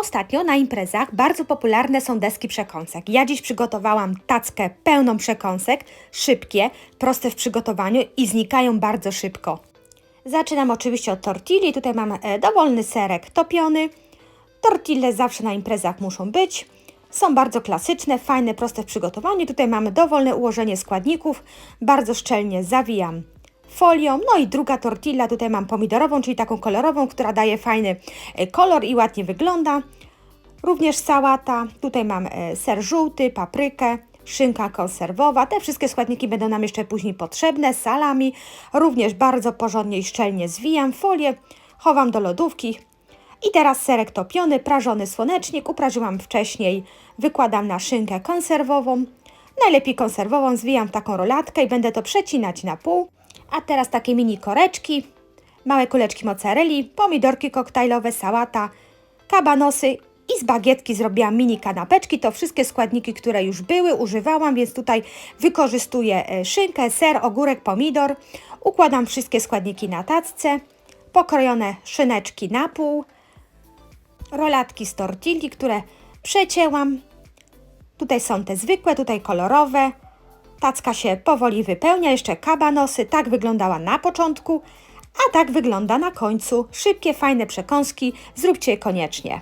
Ostatnio na imprezach bardzo popularne są deski przekąsek. Ja dziś przygotowałam tackę pełną przekąsek, szybkie, proste w przygotowaniu i znikają bardzo szybko. Zaczynam oczywiście od tortilli. Tutaj mam e, dowolny serek topiony. Tortille zawsze na imprezach muszą być. Są bardzo klasyczne, fajne, proste w przygotowaniu. Tutaj mamy dowolne ułożenie składników. Bardzo szczelnie zawijam folią. No i druga tortilla, tutaj mam pomidorową, czyli taką kolorową, która daje fajny e, kolor i ładnie wygląda. Również sałata, tutaj mam e, ser żółty, paprykę, szynka konserwowa. Te wszystkie składniki będą nam jeszcze później potrzebne. Salami, również bardzo porządnie i szczelnie zwijam folię, chowam do lodówki. I teraz serek topiony, prażony słonecznik, uprażyłam wcześniej, wykładam na szynkę konserwową. Najlepiej konserwową zwijam w taką rolatkę i będę to przecinać na pół. A teraz takie mini koreczki, małe kuleczki mozzarelli, pomidorki koktajlowe, sałata, kabanosy i z bagietki zrobiłam mini kanapeczki. To wszystkie składniki, które już były, używałam, więc tutaj wykorzystuję e, szynkę, ser, ogórek, pomidor. Układam wszystkie składniki na tacce, pokrojone szyneczki na pół, rolatki z tortilli, które przecięłam. Tutaj są te zwykłe, tutaj kolorowe. Tacka się powoli wypełnia, jeszcze kabanosy. Tak wyglądała na początku, a tak wygląda na końcu. Szybkie, fajne przekąski. Zróbcie je koniecznie.